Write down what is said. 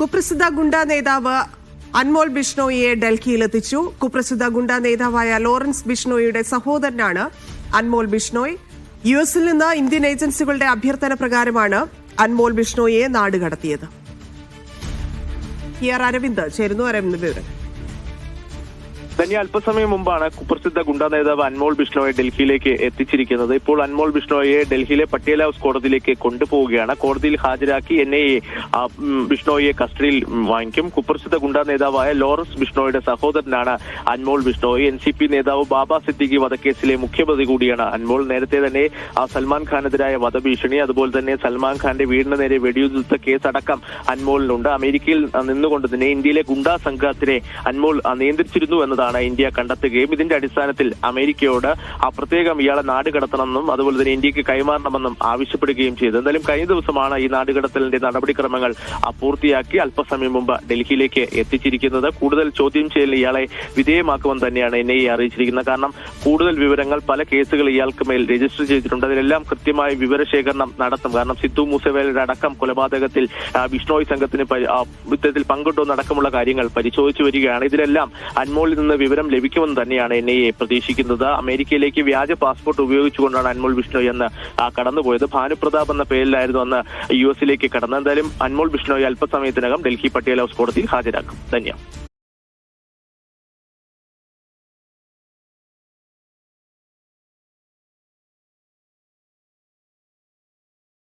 കുപ്രസിദ്ധ ഗുണ്ട നേതാവ് അൻമോൾ ബിഷ്ണോയിയെ ഡൽഹിയിലെത്തിച്ചു. കുപ്രസിദ്ധ ഗുണ്ട നേതാവായ ലോറൻസ് ബിഷ്ണോയിയുടെ സഹോദരനാണ് അൻമോൾ ബിഷ്ണോയ്. യു എസിൽ നിന്ന് ഇന്ത്യൻ ഏജൻസികളുടെ അഭ്യർത്ഥന പ്രകാരമാണ് അൻമോൾ ബിഷ്ണോയിയെ നാടുകടത്തിയത്. അരവിന്ദ് ചേരുന്നു. അരവിന്ദ് വിവരം? ധന്യ അല്പസമയം മുമ്പാണ് കുപ്രസിദ്ധ ഗുണ്ടാ നേതാവ് അൻമോൾ ബിഷ്ണോയെ ഡൽഹിയിലേക്ക് എത്തിച്ചിരിക്കുന്നത്. ഇപ്പോൾ അൻമോൾ ബിഷ്ണോയെ ഡൽഹിയിലെ പട്ടേൽ ഹൗസ് കോടതിയിലേക്ക് കൊണ്ടുപോവുകയാണ്. കോടതിയിൽ ഹാജരാക്കി എൻ ഐ ബിഷ്ണോയെ കസ്റ്റഡിയിൽ വാങ്ങിക്കും. കുപ്രസിദ്ധ ഗുണ്ടാ നേതാവായ ലോറൻസ് ബിഷ്ണോയുടെ സഹോദരനാണ് Anmol Bishnoi. N C P നേതാവ് ബാബ സിദ്ദിഖി വധക്കേസിലെ മുഖ്യപ്രതി കൂടിയാണ് അൻമോൾ. നേരത്തെ തന്നെ സൽമാൻ ഖാനെതിരായ വധഭീഷണി അതുപോലെ തന്നെ സൽമാൻ ഖാന്റെ വീടിന് നേരെ വെടിയുതിർത്ത കേസ് അടക്കം അൻമോളിനുണ്ട്. അമേരിക്കയിൽ നിന്നുകൊണ്ട് തന്നെ ഇന്ത്യയിലെ ഗുണ്ടാ സംഘത്തിനെ അൻമോൾ നിയന്ത്രിച്ചിരുന്നു എന്നതാണ് ഇന്ത്യ കണ്ടെത്തുകയും ഇതിന്റെ അടിസ്ഥാനത്തിൽ അമേരിക്കയോട് ആ പ്രത്യേകം ഇയാളെ നാട് കടത്തണമെന്നും അതുപോലെ തന്നെ ഇന്ത്യയ്ക്ക് കൈമാറണമെന്നും ആവശ്യപ്പെടുകയും ചെയ്തു. എന്തായാലും കഴിഞ്ഞ ദിവസമാണ് ഈ നാടുകടത്തലിന്റെ നടപടിക്രമങ്ങൾ പൂർത്തിയാക്കി അല്പസമയം മുമ്പ് ഡൽഹിയിലേക്ക് എത്തിച്ചിരിക്കുന്നത്. കൂടുതൽ ചോദ്യം ചെയ്യൽ ഇയാളെ വിധേയമാക്കുമെന്ന് തന്നെയാണ് എൻ ഐ അറിയിച്ചിരിക്കുന്നത്. കാരണം കൂടുതൽ വിവരങ്ങൾ പല കേസുകൾ ഇയാൾക്ക് മേൽ രജിസ്റ്റർ ചെയ്തിട്ടുണ്ട്. അതിലെല്ലാം കൃത്യമായ വിവരശേഖരണം നടത്തും. കാരണം സിദ്ധു മൂസവേലയുടെ അടക്കം കൊലപാതകത്തിൽ ബിഷ്ണോയ് സംഘത്തിന് യുദ്ധത്തിൽ പങ്കിട്ടു നടക്കമുള്ള കാര്യങ്ങൾ പരിശോധിച്ചു വരികയാണ്. ഇതിലെല്ലാം അൻമോളിൽ നിന്ന് വിവരം ലഭിക്കുമെന്ന് തന്നെയാണ് എൻ ഐ എ പ്രതീക്ഷിക്കുന്നത്. അമേരിക്കയിലേക്ക് വ്യാജ പാസ്പോർട്ട് ഉപയോഗിച്ചുകൊണ്ടാണ് അൻമോൾ ബിഷ്ണോയ് എന്ന് കടന്നുപോയത്. ഭാനുപ്രതാപ് എന്ന പേരിലായിരുന്നു അന്ന് യു എസിലേക്ക് കടന്നത്. എന്തായാലും അൻമോൾ ബിഷ്ണോയ് അല്പസമയത്തിനകം ഡൽഹി പട്ടിയൽ ഹൗസ് കോടതിയിൽ ഹാജരാക്കും. ധന്യ